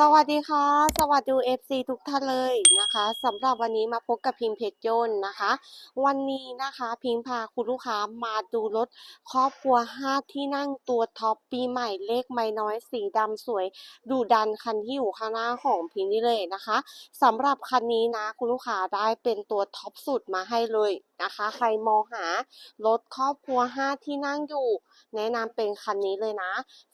สวัสดีค่ะ สวัสดี FC ทุกท่านเลยนะคะสำหรับวันนี้มาพบกับพิมพ์เพชรยนต์นะคะ วันนี้นะคะพิมพ์พาคุณลูกค้ามาดูรถครอบครัว 5 ที่นั่งตัวท็อปปีใหม่เลขไม่น้อยสีดำสวยดูดันคันที่อยู่ข้างหน้าของพิมพ์นี่เลยนะคะสำหรับคันนี้นะคุณลูกค้าได้เป็นตัวท็อปสุดมาให้เลยนะคะ ใครมองหารถครอบครัว 5 ที่นั่งอยู่ แนะนำเป็นคันนี้เลยนะ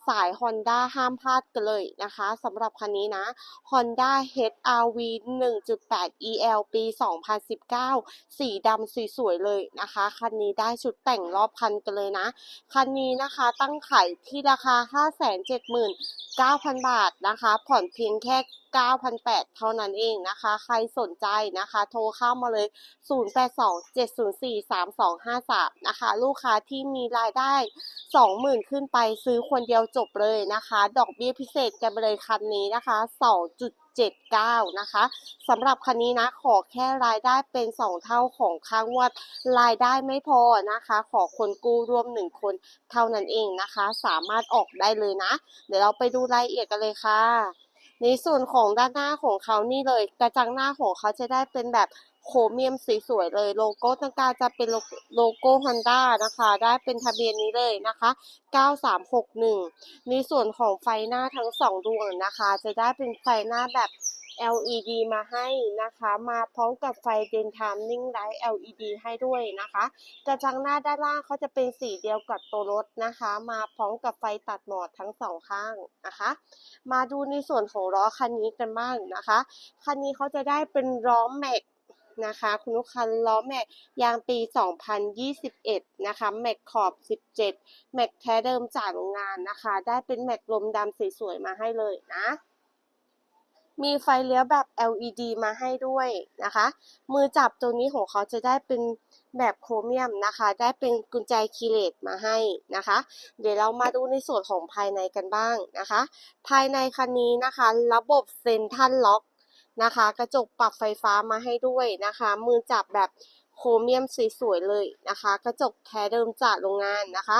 สาย Honda ห้ามพลาดกันเลยนะคะสำหรับคันนี้นะ Honda HR-V 1.8 EL ปี 2019 สีดำสวยๆเลยนะคะ คันนี้ได้ชุดแต่งรอบคันกันเลยนะ คันนี้นะคะตั้งขายที่ราคา 570,000 9,000 บาทนะคะ ผ่อนเพียงแค่9,800เท่านั้นเองนะคะ ใครสนใจนะคะ โทรเข้ามาเลย 0827043253 นะคะ ลูกค้าที่มีรายได้ 20,000 ขึ้นไปซื้อคนเดียวจบเลยนะคะ ดอกเบี้ยพิเศษกันไปเลยคันนี้นะคะ 79 นะคะสำหรับคันนี้นะขอแค่รายได้เป็น 2 เท่าของค่างวด รายได้ไม่พอนะคะ ขอคนกู้ร่วม 1 คนเท่านั้นเองนะคะ สามารถออกได้เลยนะ เดี๋ยวเราไปดูรายละเอียดกันเลยค่ะ ในส่วนของด้านหน้าของเขานี่เลย กระจังหน้าของเขาจะได้เป็นแบบ โครเมียมสีสวยเลย โลโก้ต่างๆจะเป็นโลโลโก้ Honda นะคะ ได้เป็นทะเบียนนี้เลยนะคะ 9361 ในส่วนของไฟหน้าทั้งสองดวงนะคะ จะได้เป็นไฟหน้าแบบ LED มาให้นะคะ มาพร้อมกับไฟ Daytime Light LED ให้ด้วยนะคะ กระจังหน้าด้านล่างเขาจะเป็นสีเดียวกับตัวรถนะคะ มาพร้อมกับไฟตัดหมอดทั้งสองข้างนะคะ มาดูในส่วนของล้อคันนี้กันบ้างนะคะ คันนี้เขาจะได้เป็นล้อแม็ก นะคะ คุณลูกค้าล้อแม็กยางปี 2021 นะคะ แม็กขอบ 17 แม็กแท้เดิมจากโรงงานนะคะ ได้เป็นแม็กลมดำสวยๆมาให้เลยนะ มีไฟเลี้ยวแบบ LED มาให้ด้วยนะคะ มือจับตัวนี้ของเขาจะได้เป็นแบบโครเมียมนะคะ ได้เป็นกุญแจคีเลสมาให้นะคะ เดี๋ยวเรามาดูในส่วนของภายในกันบ้างนะคะ ภายในคันนี้นะคะ ระบบเซ็นทรัลล็อก นะคะ กระจกปรับไฟฟ้ามาให้ด้วยนะคะ มือจับแบบโครเมียมสวยๆเลยนะคะ กระจกแท้เดิมจากโรงงานนะคะ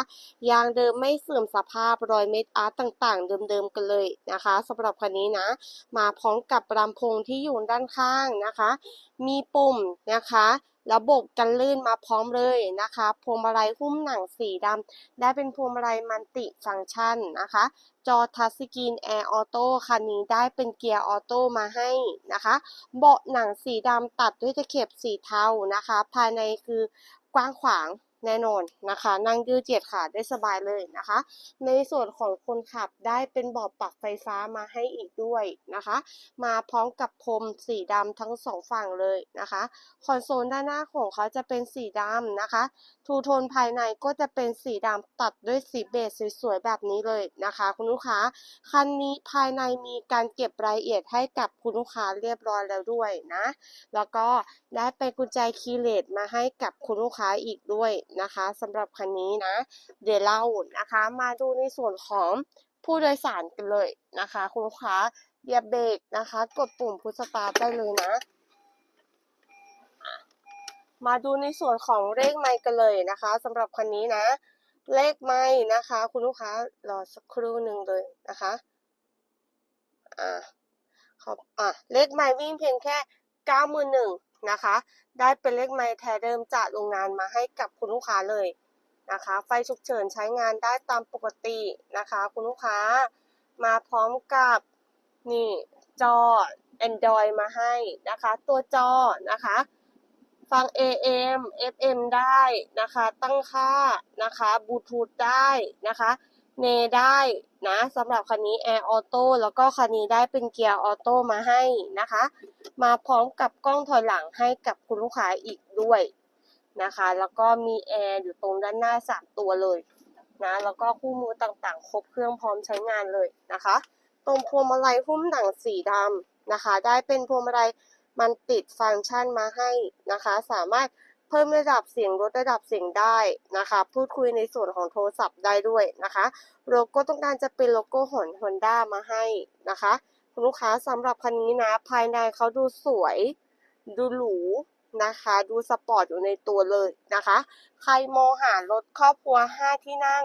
ยางเดิมไม่เสื่อมสภาพรอยเม็ดอาร์ตต่างๆ เดิมๆกันเลยนะคะสำหรับคันนี้นะ มาพร้อมกับลำโพงที่อยู่ด้านข้างนะคะ มีปุ่มนะคะ ระบบกันลื่นมาพร้อมเลยนะคะพวงมาลัยหุ้มหนังสีดำได้เป็นพวงมาลัยมันติฟังก์ชันนะคะ จอทัชสกรีนแอร์ออโต้คันนี้ได้เป็นเกียร์ออโต้มาให้นะคะ เบาะหนังสีดำตัดด้วยตะเข็บสีเทานะคะ ภายในคือกว้างขวาง แน่นอนนะคะ นั่งยืดเหยียดขาได้สบายเลยนะคะ ในส่วนของคนขับได้เป็นเบาะปรับไฟฟ้ามาให้อีกด้วยนะคะ มาพร้อมกับพรมสีดำทั้งสองฝั่งเลยนะคะคอนโซลด้านหน้าของเขาจะเป็นสีดำนะคะ ทูโทนภายในก็จะเป็นสีดำตัดด้วยสีเบจสวยๆแบบนี้เลยนะคะ คุณลูกค้าคันนี้ภายในมีการเก็บรายละเอียดให้กับคุณลูกค้าเรียบร้อยแล้วด้วยนะ แล้วก็ได้เป็นกุญแจคีย์เลสมาให้กับคุณลูกค้าอีกด้วยนะคะสำหรับคันนี้นะ เดี๋ยวเรานะคะมาดูในส่วนของผู้โดยสารกันเลยนะคะ คุณลูกค้าเหยียบเบรกนะคะ กดปุ่มพุชสตาร์ได้เลยนะ มาดูในส่วนของเลขไมค์กันเลยนะคะสำหรับคันนี้นะ เลขไมค์นะคะ คุณลูกค้ารอสักครู่หนึ่งเลยนะคะอ่าขอบอะเลขไมค์วิ่งเพียงแค่เก้าหมื่นหนึ่ง นะคะ ได้เป็นเลขไมค์แท้เดิมจากโรงงานมาให้กับคุณลูกค้าเลยนะคะ ไฟฉุกเฉินใช้งานได้ตามปกตินะคะ คุณลูกค้ามาพร้อมกับนี่จอ Android มาให้นะคะ ตัวจอนะคะ ฟัง AM FM ได้นะคะ ตั้งค่านะคะบลูทูธได้นะคะ เนได้นะสำหรับคันนี้ Air Auto แล้วก็คันนี้ได้เป็นเกียร์ออโต้มาให้นะคะ มาพร้อมกับกล้องถอยหลังให้กับคุณลูกค้าอีกด้วยนะคะ แล้วก็มีแอร์อยู่ตรงด้านหน้า 3 ตัวเลยนะแล้วก็คู่มือต่างๆ ครบเครื่องพร้อมใช้งานเลยนะคะ ตรงพวงมาลัยหุ้มหนังสีดำนะคะ ได้เป็นพวงมาลัยมันติดฟังก์ชันมาให้นะคะ สามารถ เพิ่มระดับเสียงลดระดับเสียงได้นะคะ พูดคุยในส่วนของโทรศัพท์ได้ด้วยนะคะ โลโก้ต้องการจะเป็นโลโก้หอนฮอนด้ามาให้นะคะคุณลูกค้าสำหรับคันนี้นะ ภายในเขาดูสวย ดูหรูนะคะ ดูสปอร์ตอยู่ในตัวเลยนะคะ ใครมองหารถครอบครัว 5 ที่นั่ง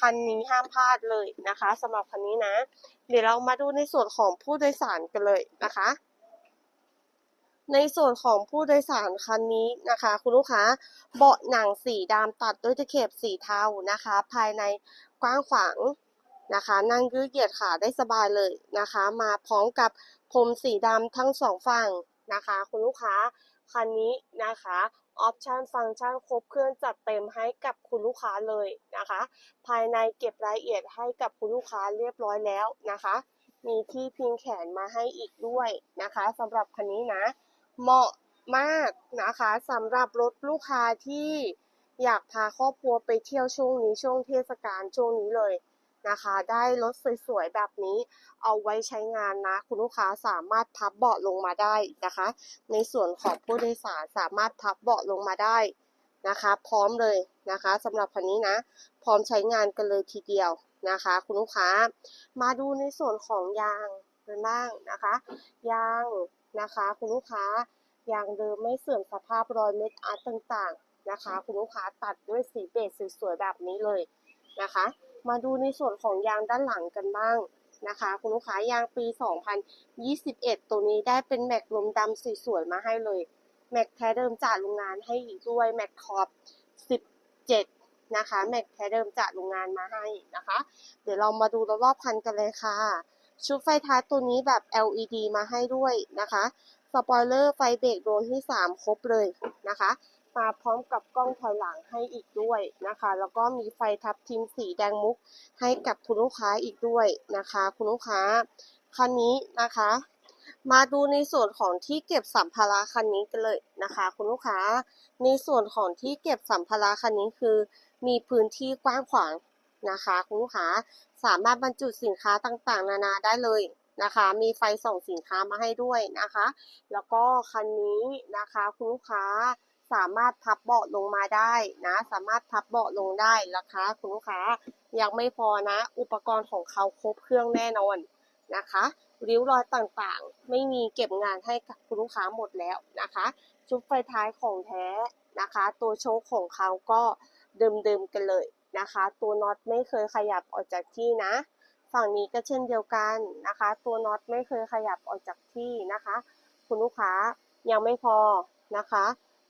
คันนี้ห้ามพลาดเลยนะคะสำหรับคันนี้นะ เดี๋ยวเรามาดูในส่วนของผู้โดยสารกันเลยนะคะ ในส่วนของผู้โดยสารคันนี้นะคะ คุณลูกค้าเบาะหนังสีดำตัดด้วยตะเข็บสีเทานะคะ ภายในกว้างขวางนะคะ นั่งยืดเหยียดขาได้สบายเลยนะคะ มาพร้อมกับพรมสีดำทั้งสองฝั่งนะคะ คุณลูกค้าคันนี้นะคะออปชันฟังก์ชันครบเครื่องจัดเต็มให้กับคุณลูกค้าเลยนะคะ ภายในเก็บรายละเอียดให้กับคุณลูกค้าเรียบร้อยแล้วนะคะ มีที่พิงแขนมาให้อีกด้วยนะคะสำหรับคันนี้นะ เหมาะมากนะคะสำหรับรถลูกค้าที่อยากพาครอบครัวไปเที่ยวช่วงนี้ช่วงเทศกาลช่วงนี้เลยนะคะ ได้รถสวยๆแบบนี้เอาไว้ใช้งานนะ คุณลูกค้าสามารถพับเบาะลงมาได้นะคะ ในส่วนของผู้โดยสารสามารถพับเบาะลงมาได้นะคะ พร้อมเลยนะคะสำหรับคันนี้นะ พร้อมใช้งานกันเลยทีเดียวนะคะ คุณลูกค้ามาดูในส่วนของยางกันบ้างนะคะ ยาง นะคะ คุณลูกค้ายางเดิมไม่เสื่อมสภาพรอยเม็ดอาร์ตต่างๆนะคะ คุณลูกค้าตัดด้วยสีเบจสวยๆแบบนี้เลยนะคะ มาดูในส่วนของยางด้านหลังกันบ้างนะคะ คุณลูกค้ายางปี 2021 ตัวนี้ได้เป็นแม็กลมดำสวยๆมาให้เลยแม็กแท้เดิมจากโรงงานให้อีกด้วยแม็กขอบ17 นะคะแม็กแท้เดิมจากโรงงานมาให้นะคะ เดี๋ยวเรามาดูรอบๆคันกันเลยค่ะ ชุดไฟท้ายตัวนี้แบบ LED มาให้ด้วยนะคะสปอยเลอร์ไฟเบรกดวงที่ 3 ครบเลยนะคะ มาพร้อมกับกล้องถอยหลังให้อีกด้วยนะคะ แล้วก็มีไฟทับทิมสีแดงมุกให้กับคุณลูกค้าอีกด้วยนะคะ คุณลูกค้าคันนี้นะคะ มาดูในส่วนของที่เก็บสัมภาระคันนี้กันเลยนะคะ คุณลูกค้าในส่วนของที่เก็บสัมภาระคันนี้คือ มีพื้นที่กว้างขวาง นะคะคุณลูกค้าสามารถบรรจุสินค้าต่างๆ นานาได้เลยนะคะ มีไฟส่องสินค้ามาให้ด้วยนะคะ แล้วก็คันนี้นะคะคุณลูกค้าสามารถพับเบาะลงมาได้นะ สามารถพับเบาะลงได้นะคะ คุณลูกค้ายังไม่พอนะ อุปกรณ์ของเขาครบเครื่องแน่นอนนะคะ ริ้วรอยต่างๆ ไม่มีเก็บงานให้กับคุณลูกค้าหมดแล้วนะคะ ชุดไฟท้ายของแท้นะคะ ตัวโชคของเขาก็เดิมๆกันเลย นะคะ ตัวน็อตไม่เคยขยับออกจากที่นะ ฝั่งนี้ก็เช่นเดียวกันนะคะ ตัวน็อตไม่เคยขยับออกจากที่นะคะ คุณลูกค้ายังไม่พอนะคะ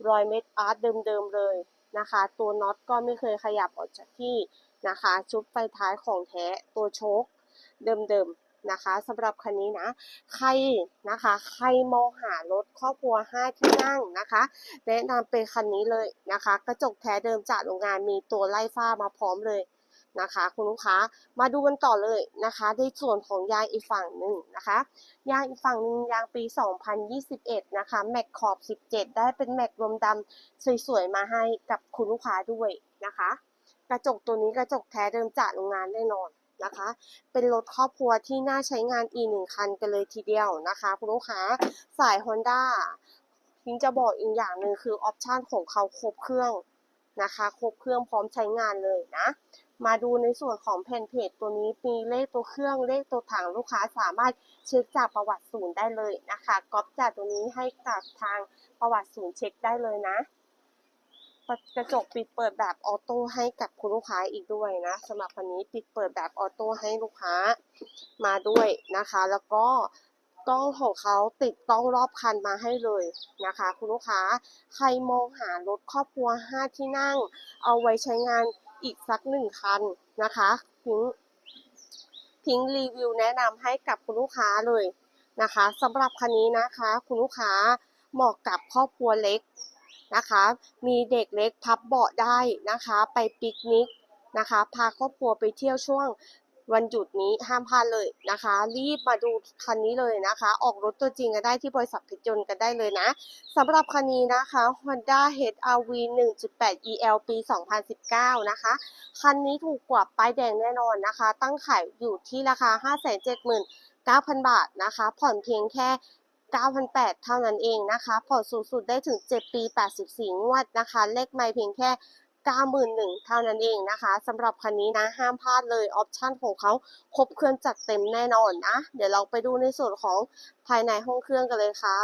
รอยเม็ดอาร์ตเดิมๆเลยนะคะ ตัวน็อตก็ไม่เคยขยับออกจากที่นะคะ ชุดไฟท้ายของแท้ตัวโชคเดิมๆ นะคะสำหรับคันนี้นะ ใครนะคะ ใครมองหารถครอบครัว 5 ที่นั่งนะคะแนะนำเป็นคันนี้เลยนะคะ กระจกแท้เดิมจากโรงงานมีตัวไล่ฝ้ามาพร้อมเลยนะคะ คุณลูกค้ามาดูกันต่อเลยนะคะ ในส่วนของยางอีกฝั่งหนึ่งนะคะยางอีกฝั่งหนึ่งยางปี 2021 นะคะแม็กขอบ 17 ได้เป็นแม็กลมดำสวยๆมาให้กับคุณลูกค้าด้วยนะคะ กระจกตัวนี้กระจกแท้เดิมจากโรงงานแน่นอน นะคะ เป็นรถครอบครัวที่น่าใช้งานอีกหนึ่งคันกันเลยทีเดียวนะคะคุณลูกค้าสาย Honda ทิ้งจะบอกอีกอย่างหนึ่งคือออปชันของเขาครบเครื่องนะคะครบเครื่องพร้อมใช้งานเลยนะ มาดูในส่วนของแผ่นเพจตัวนี้มีเลขตัวเครื่องเลขตัวถังลูกค้าสามารถเช็คจากประวัติศูนย์ได้เลยนะคะก๊อปจากตัวนี้ให้กับทางประวัติศูนย์เช็คได้เลยนะ กระจกปิดเปิดแบบออโต้ให้กับคุณลูกค้าอีกด้วยนะสำหรับคันนี้ปิดเปิดแบบออโต้ให้ลูกค้ามาด้วยนะคะ แล้วก็กล้องของเขาติดกล้องรอบคันมาให้เลยนะคะ คุณลูกค้าใครมองหารถครอบครัว 5 ที่นั่ง เอาไว้ใช้งานอีกสักหนึ่งคันนะคะทิ้งทิ้งรีวิวแนะนำให้กับคุณลูกค้าเลยนะคะสำหรับคันนี้นะคะ คุณลูกค้าเหมาะกับครอบครัวเล็ก นะคะ มีเด็กเล็กพับเบาะได้นะคะ ไปปิกนิกนะคะ พาครอบครัวไปเที่ยวช่วงวันหยุดนี้ห้ามพลาดเลยนะคะ รีบมาดูคันนี้เลยนะคะ ออกรถตัวจริงกันได้ที่บริษัทเพชรยนต์กันได้เลยนะสำหรับคันนี้นะคะ Honda HR-V 1.8 EL ปี 2019 นะคะ คันนี้ถูกกว่าป้ายแดงแน่นอนนะคะ ตั้งขายอยู่ที่ราคา 579,000 บาทนะคะ ผ่อนเพียงแค่ 9,800 เท่านั้นเองนะคะผ่อนสูงสุดได้ถึง 7 ปี 84 งวดนะคะ เลขไม่เพียงแค่91,000เท่านั้นเองนะคะสำหรับคันนี้นะห้ามพลาดเลยออปชั่นของเขาครบเครื่องจัดเต็มแน่นอนนะ เดี๋ยวเราไปดูในส่วนของภายในห้องเครื่องกันเลยค่ะ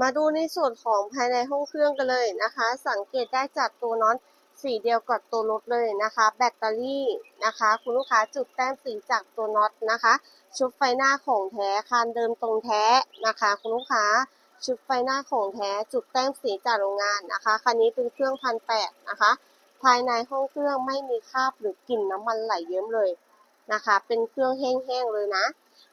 มาดูในส่วนของภายในห้องเครื่องกันเลยนะคะ สังเกตได้จากตัวน็อต สีเดียวกับตัวรถเลยนะคะ แบตเตอรี่นะคะ คุณลูกค้าจุดแต้มสีจากตัวน็อตนะคะ ชุดไฟหน้าของแท้คานเดิมตรงแท้นะคะ คุณลูกค้าชุดไฟหน้าของแท้จุดแต้มสีจากโรงงานนะคะคันนี้เป็นเครื่องพันแปดนะคะ ภายในห้องเครื่องไม่มีคราบหรือกลิ่นน้ำมันไหลเยิ้มเลยนะคะ เป็นเครื่องแห้งๆเลยนะ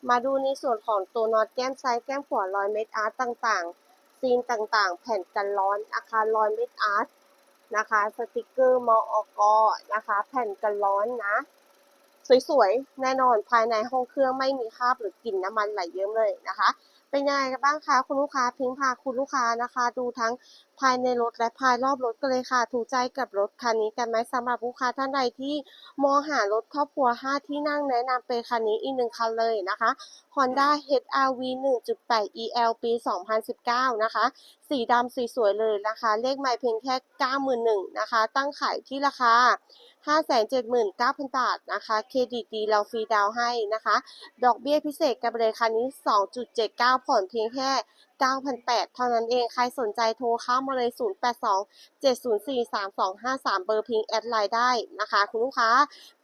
มาดูในส่วนของตัวน็อตแก้มซ้ายแก้มขวารอยเม็ดอาร์ตต่างๆซีนต่างๆ แผ่นกันร้อนอาคารรอยเม็ดอาร์ต นะคะ สติกเกอร์มออกนะคะ แผ่นกันร้อนนะ สวยๆ แน่นอนภายในห้องเครื่องไม่มีคราบหรือกลิ่นน้ำมันไหลเยิ้มเลยนะคะ เป็นยังไงกันบ้างคะคุณลูกค้าพิงพาคุณลูกค้านะคะ ดูทั้ง ภายในรถและภายรอบรถกันเลยค่ะ ถูกใจกับรถคันนี้กันไหมสำหรับลูกค้าท่านใดที่มองหารถครอบครัว 5 ที่นั่งแนะนำเป็นคันนี้อีกหนึ่งคันเลยนะคะ Honda HR-V 1.8 EL ปี 2019 นะคะ สีดำสีสวยเลยนะคะ เลขใหม่เพียงแค่ 91,000นะคะ ตั้งขายที่ราคา 579,000 บาทนะคะ เครดิตดีเราฟรีดาวให้นะคะ ดอกเบี้ยพิเศษกับเลยคันนี้ 2.79 ผ่อนเพียงแค่ 9,800 เท่านั้นเอง ใครสนใจโทรเข้ามาเลย 082 704 3253 เบอร์พิงแอดไลน์ได้นะคะ คุณลูกค้า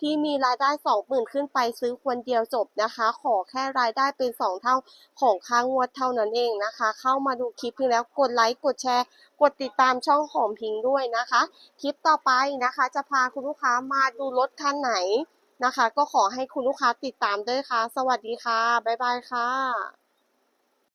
ที่มีรายได้ 20,000 ขึ้นไปซื้อคนเดียวจบนะคะ ขอแค่รายได้เป็น 2 เท่าของค่างวดเท่านั้นเองนะคะ เข้ามาดูคลิปพิงแล้วกดไลค์ กดแชร์ กดติดตามช่องของพิงด้วยนะคะ คลิปต่อไปนะคะ จะพาคุณลูกค้ามาดูรถคันไหนนะคะ ก็ขอให้คุณลูกค้าติดตามด้วยค่ะ สวัสดีค่ะ บ๊ายบายค่ะ